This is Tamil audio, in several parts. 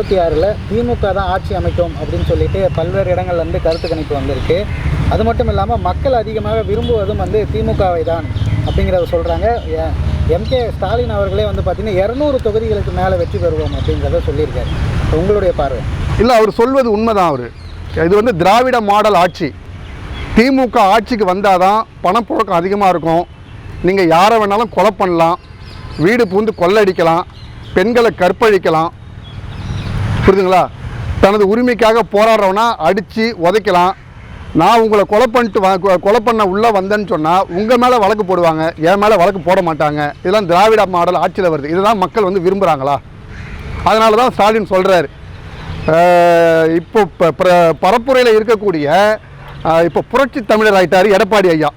முப்பத்தி ஆறில் திமுக தான் ஆட்சி அமைக்கும் அப்படின்னு சொல்லிட்டு பல்வேறு இடங்கள்லேருந்து கருத்து கணிப்பு வந்திருக்கு. அது மட்டும் இல்லாமல் மக்கள் அதிகமாக விரும்புவதும் வந்து திமுகவை தான் அப்படிங்கிறத சொல்கிறாங்க எம்கே ஸ்டாலின் அவர்களே வந்து பார்த்தீங்கன்னா இரநூறு தொகுதிகளுக்கு மேலே வெற்றி பெறுவோம் அப்படிங்கிறத சொல்லியிருக்காரு. உங்களுடைய பார்வை? இல்லை அவர் சொல்வது உண்மைதான் அவர். இது வந்து திராவிட மாடல் ஆட்சி. திமுக ஆட்சிக்கு வந்தால் தான் பணப்புழக்கம் அதிகமாக இருக்கும். நீங்கள் யாரை வேணாலும் கொலை பண்ணலாம். வீடு பூந்து கொள்ளடிக்கலாம். பெண்களை கற்பழிக்கலாம். புரியுதுங்களா? தனது உரிமைக்காக போராடுறவனா அடித்து உதைக்கலாம். நான் உங்களை கொலை பண்ணிட்டு வா கொலை பண்ண உள்ளே வந்தேன்னு சொன்னால் உங்கள் மேலே வழக்கு போடுவாங்க என் மேலே வழக்கு போட மாட்டாங்க. இதெல்லாம் திராவிட மாடல் ஆட்சியில் வருது. இதுதான் மக்கள் வந்து விரும்புகிறாங்களா அதனால தான் ஸ்டாலின் சொல்கிறாரு இப்போ பரப்புரையில் இருக்கக்கூடிய இப்போ புரட்சி தமிழர் ஆயிட்டார் எடப்பாடி ஐயா.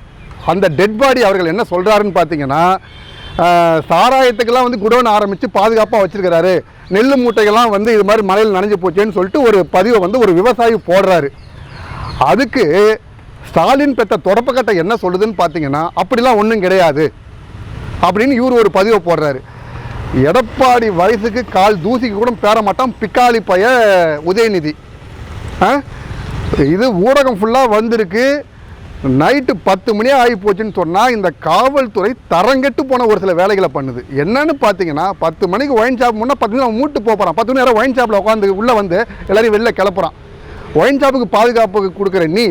அந்த டெட் பாடி அவர்கள் என்ன சொல்கிறாருன்னு பார்த்தீங்கன்னா சாராயத்துக்கெல்லாம் வந்து குடோன் ஆரம்பித்து பாதுகாப்பாக வச்சுருக்கிறாரு. நெல் மூட்டைகள்லாம் வந்து இது மாதிரி மழையில் நனைஞ்சு போச்சேன்னு சொல்லிட்டு ஒரு பதிவை வந்து ஒரு விவசாயி போடுறாரு. அதுக்கு ஸ்டாலின் பெற்ற தொடப்பக்கட்டை என்ன சொல்லுதுன்னு பார்த்தீங்கன்னா அப்படிலாம் ஒன்றும் கிடையாது. அப்படின்னு இவர் ஒரு பதிவை போடுறாரு. எடப்பாடி வயசுக்கு கால் தூசிக்கு கூட பேர மாட்டான் பிக்காளி பைய உதயநிதி. இது ஊடகம் ஃபுல்லாக வந்திருக்கு. நைட்டு பத்து மணி ஆகி போச்சுன்னு சொன்னால் இந்த காவல்துறை தரங்கெட்டு போன ஒரு சில வேலைகளை பண்ணுது. என்னன்னு பார்த்தீங்கன்னா பத்து மணிக்கு ஒயின் ஷாப் முன்னே பத்து மணி அவன் மூட்டு போகிறான் பத்து மணி நேரம் ஒயின் ஷாப்பில் உட்காந்து உள்ளே வந்து எல்லாரையும் வெளில கிளப்புறான். ஒயின் ஷாப்புக்கு பாதுகாப்பு கொடுக்குற நீ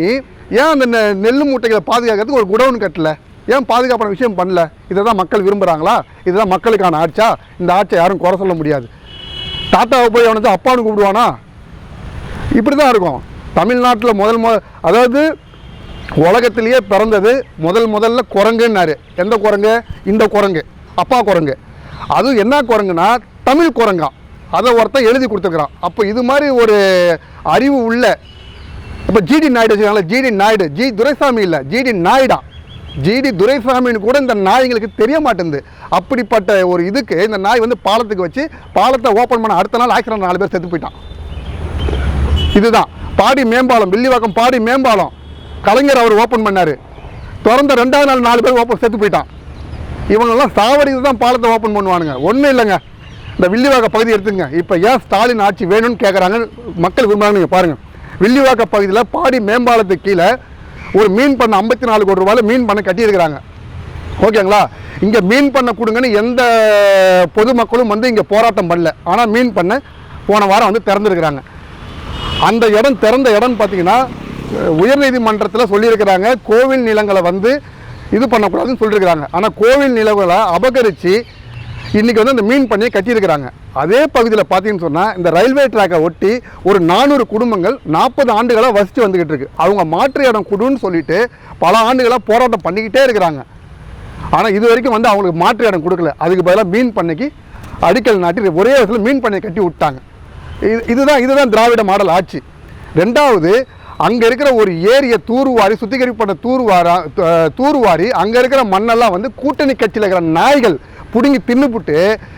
ஏன் அந்த நெ- நெல் மூட்டைகளை பாதுகாக்கிறதுக்கு ஒரு குடவுன் கட்டல? ஏன் பாதுகாப்பான விஷயம் பண்ணல? இதை தான் மக்கள் விரும்புகிறாங்களா இதுதான் மக்களுக்கான ஆட்சா? இந்த ஆட்சை யாரும் குறை சொல்ல முடியாது. தாத்தாவை போய் அவனுக்கு அப்பான்னு கூப்பிடுவானா? இப்படி தான் இருக்கும். தமிழ்நாட்டில் முதல் மொ அதாவது உலகத்திலேயே பிறந்தது முதல் முதல்ல குரங்குன்னாரு. எந்த குரங்கு? இந்த குரங்கு. அப்பா குரங்கு. அதுவும் என்ன குரங்குன்னா தமிழ் குரங்கா. அதை ஒருத்தன் எழுதி கொடுத்துக்கிறான் அப்போ இது மாதிரி ஒரு அறிவு உள்ள இப்போ ஜிடி நாயுடு வச்சுக்காங்களா ஜிடி நாயுடு ஜி. துரைசாமி இல்லை ஜிடி நாயுடா. ஜிடி துரைசாமின்னு கூட இந்த நாய்களுக்கு தெரிய மாட்டேங்குது. அப்படிப்பட்ட ஒரு இதுக்கு இந்த நாய் வந்து பாலத்துக்கு வச்சு பாலத்தை ஓப்பன் பண்ண அடுத்த நாள் ஆக்சிடென்ட் நாலு பேர் செத்து போயிட்டான். இதுதான். பாடி மேம்பாலம் வில்லிவாக்கம் பாடி மேம்பாலம். கலைஞர் அவர் ஓப்பன் பண்ணார். திறந்த ரெண்டாவது நாள் நாலு பேர் ஓப்பன் செத்து போயிட்டான். இவங்கெல்லாம் சாவடிக்கு தான் பாலத்தை ஓப்பன் பண்ணுவானுங்க. ஒன்றும் இல்லைங்க. இந்த வில்லிவாக்க பகுதி எடுத்துங்க இப்போ ஏன் ஸ்டாலின் ஆட்சி வேணும்னு கேட்குறாங்க மக்கள் விரும்புகிறாங்க நீங்கள் பாருங்கள் வில்லிவாக்க பகுதியில் பாடி மேம்பாலத்துக்கு கீழே ஒரு மீன் பண்ண ஐம்பத்தி நாலு கோடி ரூபாயில் மீன் பண்ண கட்டியிருக்கிறாங்க. ஓகேங்களா? இங்கே மீன் பண்ண கொடுங்கன்னு எந்த பொதுமக்களும் வந்து இங்கே போராட்டம் பண்ணல. ஆனால் மீன் பண்ண போன வாரம் வந்து திறந்துருக்குறாங்க. அந்த இடம் திறந்த இடம் பார்த்தீங்கன்னா உயர்நீதிமன்றத்தில் சொல்லியிருக்கிறாங்க கோவில் நிலங்களை வந்து இது பண்ணக்கூடாதுன்னு சொல்லியிருக்கிறாங்க. ஆனால் கோவில் நிலங்களை அபகரித்து இன்றைக்கி வந்து அந்த மீன் பண்ணியை கட்டியிருக்கிறாங்க. அதே பகுதியில் பார்த்தீங்கன்னு சொன்னால் இந்த ரயில்வே ட்ராக்கை ஒட்டி ஒரு நானூறு குடும்பங்கள் நாற்பது ஆண்டுகளாக வசித்து வந்துக்கிட்டு இருக்கு. அவங்க மாற்று இடம் கொடுன்னு சொல்லிட்டு பல ஆண்டுகளாக போராட்டம் பண்ணிக்கிட்டே இருக்கிறாங்க. ஆனால் இது வரைக்கும் வந்து அவங்களுக்கு மாற்று இடம் கொடுக்கல. அதுக்கு பதிலாக மீன் பண்ணைக்கு அடிக்கல் நாட்டி ஒரே இடத்துல மீன் பண்ணையை கட்டி விட்டாங்க. இது இதுதான் இதுதான் திராவிட மாடல் ஆட்சி. ரெண்டாவது அங்கே இருக்கிற ஒரு ஏரியை தூர்வாரி சுத்திகரிக்கப்பட்ட தூர்வாரா தூர்வாரி அங்கே இருக்கிற மண்ணெல்லாம் வந்து கூட்டணி கட்சியில் இருக்கிற நாய்கள் பிடுங்கி தின்னுபுட்டு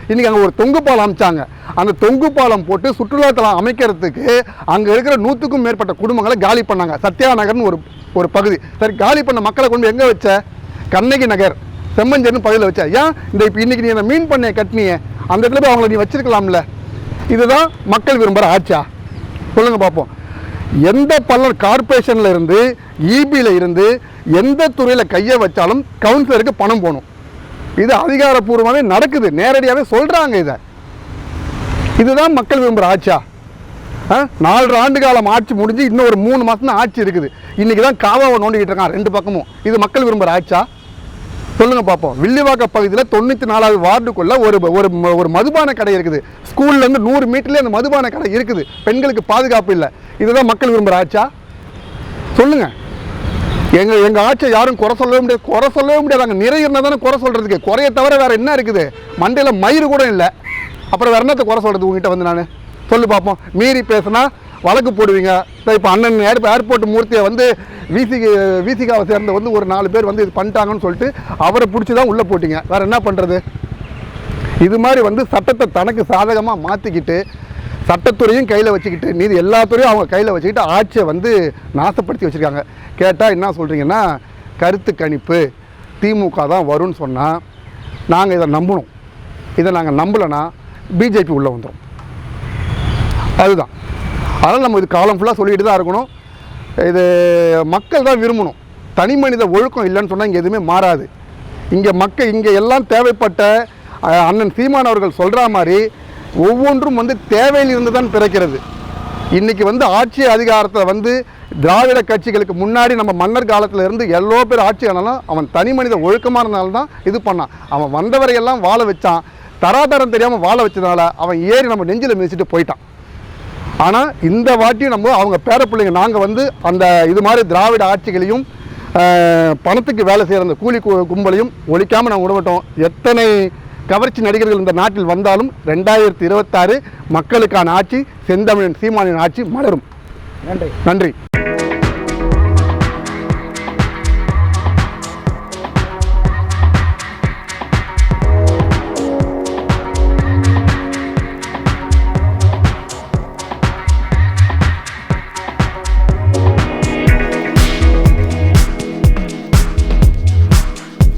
இன்றைக்கி அங்கே ஒரு தொங்கு பாலம் அமைச்சாங்க. அந்த தொங்கு பாலம் போட்டு சுற்றுலாத்தலம் அமைக்கிறதுக்கு அங்கே இருக்கிற நூற்றுக்கும் மேற்பட்ட குடும்பங்களை காலி பண்ணாங்க. சத்யா நகர்னு ஒரு ஒரு பகுதி. சரி காலி பண்ண மக்களை கொண்டு எங்கே வச்ச? கண்ணகி நகர் செம்மஞ்சேர்னு பகுதியில் வச்ச. ஏன்? இந்த இப்போ இன்றைக்கி நீ அந்த மீன் பண்ணையை கட்டினியே. அந்த இடத்துல போய் அவங்கள நீ வச்சிருக்கலாம்ல. இதுதான் மக்கள் விரும்புகிற ஆட்சியா? சொல்லுங்கள் பார்ப்போம் எந்த பல்லர் கார்ப்பரேஷனில் இருந்து இபியில் இருந்து எந்த துறையில் கையை வச்சாலும் கவுன்சிலருக்கு பணம் போகணும். இது அதிகாரப்பூர்வமாகவே நடக்குது. நேரடியாகவே சொல்கிறாங்க இதை. இதுதான் மக்கள் விரும்புகிற ஆட்சியா? ஆ? நாலரை ஆண்டு காலம் ஆட்சி முடிஞ்சு இன்னும் ஒரு மூணு மாதம் தான் ஆட்சி இருக்குது. இன்றைக்கி தான் காவாவை நோண்டிக்கிட்டு இருக்கான் ரெண்டு பக்கமும். இது மக்கள் விரும்புகிற ஆட்சா சொல்லுங்க பார்ப்போம் வில்லிவாக்க பகுதியில் தொண்ணூற்றி நாலாவது வார்டுக்குள்ள ஒரு ஒரு ஒரு மதுபான கடை இருக்குது. ஸ்கூல்லேருந்து நூறு மீட்டர்லேயே அந்த மதுபான கடை இருக்குது. பெண்களுக்கு பாதுகாப்பு இல்லை. இதுதான் மக்கள் விரும்புகிற ஆச்சா சொல்லுங்க. எங்க எங்க ஆட்சியை யாரும் குறை சொல்லவே முடியாது. குறை சொல்லவே முடியாது. அங்கே நிறை இருந்தால் தானே குறை சொல்றதுக்கு. குறைய தவிர வேற என்ன இருக்குது? மண்டையில் மயிறு கூட இல்லை. அப்புறம் வேற என்னத்தை குறை சொல்றது உங்ககிட்ட வந்து நான்? சொல்லு பார்ப்போம் மீறி பேசுனா வழக்கு போடுவீங்க. இப்போ அண்ணன் ஏர் ஏர்போர்ட் மூர்த்தியை வந்து விசி விசிகாவை சேர்ந்த வந்து ஒரு நாலு பேர் வந்து இது பண்ணிட்டாங்கன்னு சொல்லிட்டு அவரை பிடிச்சி தான் உள்ளே போட்டீங்க. வேறு என்ன பண்ணுறது இது மாதிரி வந்து சட்டத்தை தனக்கு சாதகமாக மாற்றிக்கிட்டு சட்டத்துறையும் கையில் வச்சுக்கிட்டு மீதி எல்லாத்துறையும் அவங்க கையில் வச்சுக்கிட்டு ஆட்சியை வந்து நாசப்படுத்தி வச்சுருக்காங்க. கேட்டால் என்ன சொல்கிறீங்கன்னா கருத்து கணிப்பு திமுக தான் வரும்னு சொன்னால் நாங்கள் இதை நம்பணும். இதை நாங்கள் நம்பலைன்னா பிஜேபி உள்ளே வந்துடும் அதுதான். அதனால் நம்ம இது காலம் ஃபுல்லாக சொல்லிட்டு தான் இருக்கணும். இது மக்கள் தான் விரும்பணும். தனி மனித ஒழுக்கம் இல்லைன்னு சொன்னால் இங்கே எதுவுமே மாறாது. இங்கே மக்கள் இங்கே எல்லாம் தேவைப்பட்ட அண்ணன் சீமான் அவர்கள் சொல்கிற மாதிரி ஒவ்வொன்றும் வந்து தேவையிலிருந்து தான் பிறக்கிறது. இன்றைக்கி வந்து ஆட்சி அதிகாரத்தில் வந்து திராவிட கட்சிகளுக்கு முன்னாடி நம்ம மன்னர் காலத்தில் இருந்து எவ்வளோ பேர் ஆட்சி ஆனாலும் அவன் தனி மனித ஒழுக்கமாக இருந்தால்தான் இது பண்ணான். அவன் வந்தவரையெல்லாம் வாழ வச்சான். தராதரம் தெரியாமல் வாழ வச்சதுனால அவன் ஏறி நம்ம நெஞ்சில் மிதிச்சுட்டு போயிட்டான். ஆனால் இந்த வாட்டி நம்ம அவங்க பேர பிள்ளைங்க நாங்கள் வந்து அந்த இது மாதிரி திராவிட ஆட்சிகளையும் பணத்துக்கு வேலை செய்கிற அந்த கூலி கும்பலையும் ஒழிக்காமல் நாங்கள் விடமாட்டோம். எத்தனை கவர்ச்சி நடிகர்கள் இந்த நாட்டில் வந்தாலும் ரெண்டாயிரத்தி இருபத்தாறு மக்களுக்கான ஆட்சி செந்தமிழன் சீமானின் ஆட்சி மலரும். நன்றி. நன்றி.